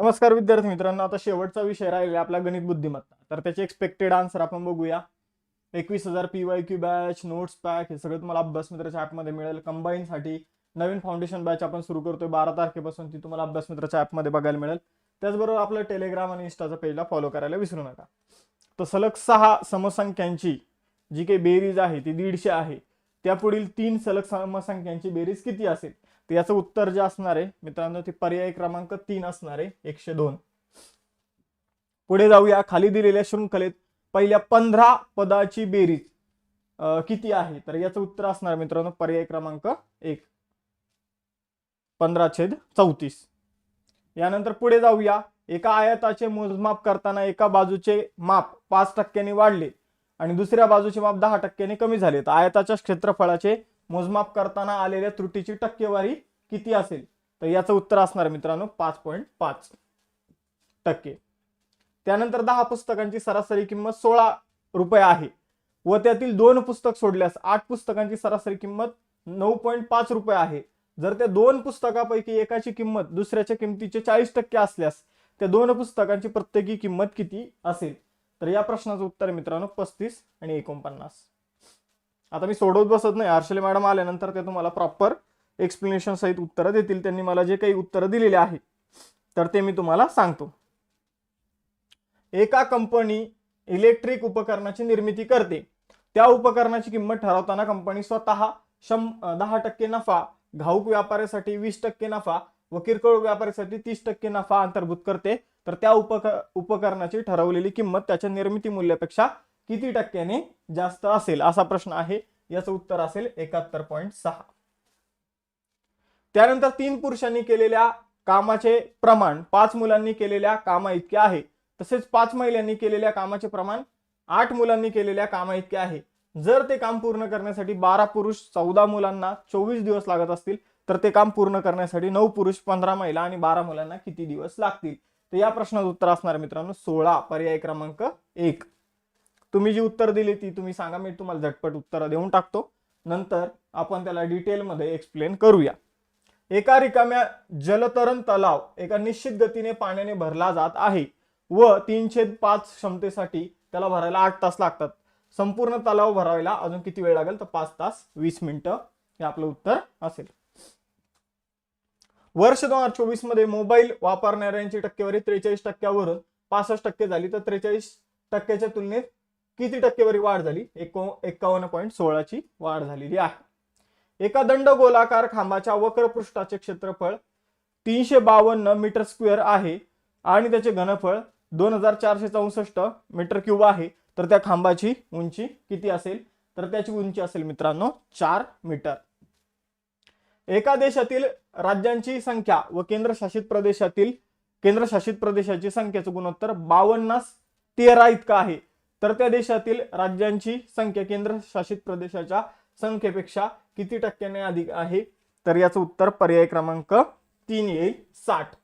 नमस्कार विद्यार्थी मित्रांनो आता शेवटचा विषय राहिला आपला गणित बुद्धिमत्ता. तर त्याचे एक्सपेक्टेड आन्सर आपण बघूया. एकवीस हजार P Y Q batch notes pack हे सगळं तुम्हाला अभ्यास मित्राच्या ॲपमध्ये मिळेल. कंबाईनसाठी नवीन फाउंडेशन बॅच आपण सुरू करतोय बारा तारखेपासून ती तुम्हाला अभ्यास मित्राच्या ॲपमध्ये बघायला मिळेल. त्याचबरोबर आपलं टेलिग्राम आणि इंस्टाचा पेजला फॉलो करायला विसरू नका. तर सलग सहा समसंख्यांची जी काही बेरीज आहे ती दीडशे आहे. त्या पुढील तीन सलग समसंख्यांची बेरीज किती असेल? तर याचं उत्तर जे असणार आहे मित्रांनो ते पर्याय क्रमांक तीन असणार आहे एकशे दोन. पुढे जाऊया. खाली दिलेल्या शृंखलेत पहिल्या पंधरा पदाची बेरीज किती आहे? तर याचं उत्तर असणार मित्रांनो पर्याय क्रमांक एक. पंधरा छेद चौतीस. यानंतर पुढे जाऊया. एका आयताचे मोजमाप करताना एका बाजूचे माप पाच टक्क्यांनी वाढले. आणि दुसऱ्या बाजूचे माप दहा टक्क्याने कमी झाले. तर आयताच्या क्षेत्रफळाचे मोजमाप करताना आलेल्या त्रुटीची टक्केवारी किती असेल? तर याचं उत्तर असणार मित्रांनो पाच पॉईंट पाच टक्के. त्यानंतर दहा पुस्तकांची सरासरी किंमत सोळा रुपये आहे. व त्यातील दोन पुस्तक सोडल्यास आठ पुस्तकांची सरासरी किंमत नऊ पॉईंट पाच रुपये आहे. जर त्या दोन पुस्तकापैकी एकाची किंमत दुसऱ्याच्या किमतीचे चाळीस टक्के असल्यास त्या दोन पुस्तकांची प्रत्येकी किंमत किती असेल? तर या प्रश्नाचं उत्तर आहे मित्रांनो पस्तीस आणि एकोणपन्नास. आता मी सोडवत बसत नाही. हर्षले मॅडम आल्यानंतर ते तुम्हाला प्रॉपर एक्सप्लेनेशन सहित उत्तरं देतील. त्यांनी मला जे काही उत्तरं दिलेले आहे तर ते मी तुम्हाला सांगतो. एका कंपनी इलेक्ट्रिक उपकरणाची निर्मिती करते. त्या उपकरणाची किंमत ठरवताना कंपनी स्वतः शं दहा टक्के नफा घाऊक व्यापाऱ्यासाठी वीस टक्के नफा व किरकोळ व्यापाऱ्यासाठी तीस टक्के नफा अंतर्भूत करते. तर त्या उपक उपकरणाची ठरवलेली किंमत त्याच्या निर्मिती मूल्यापेक्षा किती टक्क्याने जास्त असेल? असा प्रश्न आहे. याचं उत्तर असेल एकाहत्तर पॉईंट सहा. त्यानंतर तीन पुरुषांनी केलेल्या कामाचे प्रमाण पाच मुलांनी केलेल्या कामा इतके आहे. तसेच पाच महिलांनी केलेल्या कामाचे प्रमाण आठ मुलांनी केलेल्या कामा इतके आहे. जर ते काम पूर्ण करण्यासाठी बारा पुरुष चौदा मुलांना चोवीस दिवस लागत असतील तर ते काम पूर्ण करण्यासाठी नऊ पुरुष पंधरा महिला आणि बारा मुलांना किती दिवस लागतील? तर या प्रश्नाचं उत्तर असणार आहे मित्रांनो सोळा पर्याय क्रमांक एक. तुम्ही जी उत्तर दिली ती तुम्ही सांगा मी तुम्हाला झटपट उत्तरं देऊन टाकतो. नंतर आपण त्याला डिटेलमध्ये एक्सप्लेन करूया. एका रिकाम्या जलतरण तलाव एका निश्चित गतीने पाण्याने भरला जात आहे व तीनशे पाच क्षमतेसाठी त्याला भरायला आठ तास लागतात. संपूर्ण तलाव भरायला अजून किती वेळ लागेल? तर पाच तास वीस मिनिटं हे आपलं उत्तर असेल. वर्ष दोन हजार चोवीसमध्ये मोबाईल वापरणाऱ्यांची टक्केवारी त्रेचाळीस टक्क्यावरून पासष्ट टक्के झाली. तर त्रेचाळीस टक्क्याच्या तुलनेत किती टक्केवारी वाढ झाली? एको एकावन्न पॉईंट सोळाची वाढ झालेली आहे. एका दंड गोलाकार खांबाच्या वक्र पृष्ठाचे क्षेत्रफळ तीनशे बावन्न मीटर स्क्वेअर आहे आणि त्याचे घनफळ दोन हजार चारशे चौसष्ट मीटर क्यूब आहे. तर त्या खांबाची उंची किती असेल? तर त्याची उंची असेल मित्रांनो चार मीटर. एका देशातील राज्यांची संख्या व केंद्रशासित प्रदेशातील केंद्रशासित प्रदेशाची संख्येचं गुणोत्तर बावन्नास तेरा इतका आहे. तर त्या देशातील राज्यांची संख्या केंद्रशासित प्रदेशाच्या संख्येपेक्षा किती टक्क्याने अधिक आहे? तर याचं उत्तर पर्याय क्रमांक तीन येईल साठ.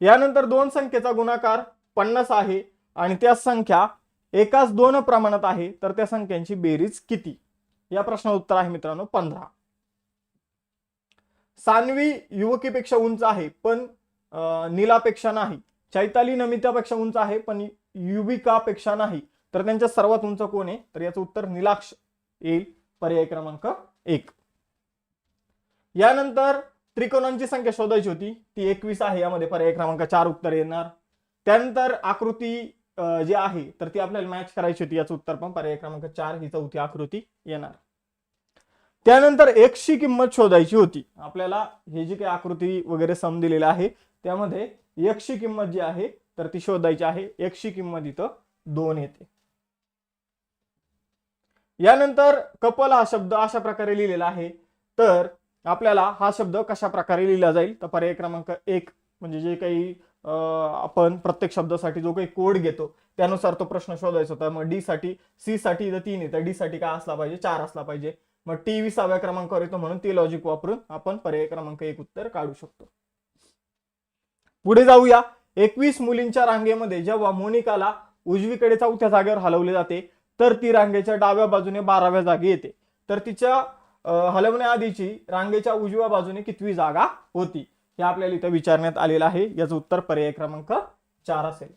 यानंतर दोन संख्येचा गुणाकार पन्नास आहे आणि त्या संख्या एकाच दोन प्रमाणात आहे. तर त्या संख्यांची बेरीज किती? या प्रश्नाचं उत्तर आहे मित्रांनो पंधरा. सानवी युवकीपेक्षा उंच आहे पण नीलापेक्षा नाही. चैताली नमितापेक्षा उंच आहे पण युविकापेक्षा नाही. तर त्यांच्या सर्वात उंच कोण आहे? तर याचं उत्तर निलाक्ष येईल. पर्याय क्रमांक एक. यानंतर त्रिकोणांची संख्या शोधायची होती. ती एकवीस आहे. यामध्ये पर्याय क्रमांक चार उत्तर येणार. त्यानंतर आकृती जी आहे तर ती आपल्याला मॅच करायची होती याचं उत्तर पण पर्याय क्रमांक चार ही चौथी आकृती येणार. त्यानंतर एकशी किंमत शोधायची होती. आपल्याला हे जी काही आकृती वगैरे सम दिलेला आहे त्यामध्ये एकशी किंमत जी आहे तर ती शोधायची आहे. एकशी किंमत इथं दोन येते. यानंतर कपल हा शब्द अशा प्रकारे लिहिलेला आहे. तर आपल्याला हा शब्द कशा प्रकारे लिहिला जाईल? तर पर्याय क्रमांक एक म्हणजे जे काही आपण प्रत्येक शब्दासाठी जो काही कोड घेतो त्यानुसार तो प्रश्न शोधायचा होता. मग डी साठी सी साठी तीन आहे डी साठी काय असला पाहिजे? चार असला पाहिजे. मग टी विसाव्या क्रमांकावर येतो म्हणून ते लॉजिक वापरून आपण पर्याय क्रमांक एक उत्तर काढू शकतो. पुढे जाऊया. एकवीस मुलींच्या रांगेमध्ये जेव्हा मोनिकाला उजवीकडे चौथ्या जागेवर हलवले जाते तर ती रांगेच्या डाव्या बाजूने बाराव्या जागी येते. तर तिच्या हलवण्याआधीची रांगेच्या उजव्या बाजूने कितवी जागा होती? हे आपल्याला इथं विचारण्यात आलेलं आहे. याचं उत्तर पर्याय क्रमांक चार असेल.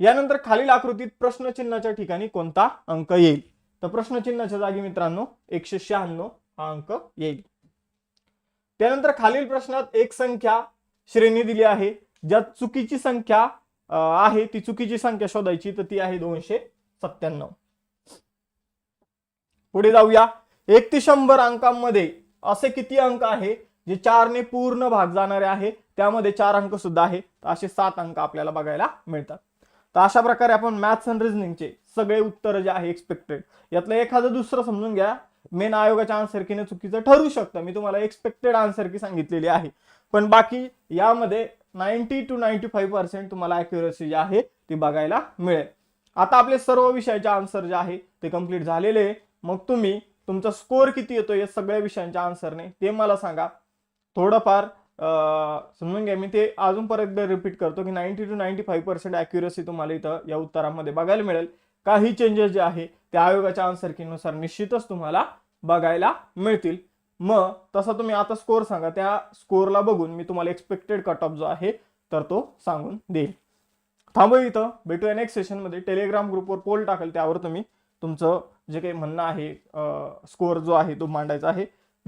यानंतर खालील आकृतीत प्रश्नचिन्हाच्या ठिकाणी कोणता अंक येईल? तर प्रश्नचिन्हाच्या जागी मित्रांनो एकशे शहाण्णव हा अंक येईल. त्यानंतर खालील प्रश्नात एक संख्या श्रेणी दिली आहे. ज्यात चुकीची संख्या आहे. ती चुकीची संख्या शोधायची तर ती आहे दोनशे सत्त्याण्णव. पुढे जाऊया. एक ते शंभर अंकांमध्ये असे किती अंक आहे? जे चारने पूर्ण भाग जाणारे आहे त्यामध्ये चार अंक सुद्धा आहे. तर असे सात अंक आपल्याला बघायला मिळतात. तर अशा प्रकारे आपण मॅथ्स अँड रिझनिंगचे सगळे उत्तर जे आहे एक्सपेक्टेड यातलं एखादं दुसरं समजून घ्या. मेन आयोगाच्या आन्सर किने चुकीचं ठरू शकतं. मी तुम्हाला एक्सपेक्टेड आन्सर की सांगितलेली आहे. पण बाकी यामध्ये ninety two ninety five percent तुम्हाला अॅक्युरसी जी आहे ती बघायला मिळेल. आता आपले सर्व विषयाचे आन्सर जे आहे ते कंप्लीट झालेले आहे. मग तुम्ही तुमचा स्कोअर किती येतो या सगळ्या विषयांच्या आन्सरने ते मला सांगा. थोडंफार समजून घ्या. मी ते अजून परत एकदा रिपीट करतो की ninety two ninety five percent accuracy तुम्हाला इथं या उत्तरामध्ये बघायला मिळेल. काही चेंजेस जे आहे ते आयोगाच्या आन्सर कीनुसार निश्चितच तुम्हाला बघायला मिळतील. मग तसा तुम्ही आता स्कोअर सांगा. त्या स्कोअरला बघून मी तुम्हाला एक्सपेक्टेड कट ऑफ जो आहे तर तो सांगून देईल. थांबू इथं. भेटूया नेक्स्ट सेशनमध्ये टेलिग्राम ग्रुपवर पोल टाकेल त्यावर तुम्ही तुमचं जे काही म्हणणं आहे स्कोअर जो आहे तो मांडायचा आहे.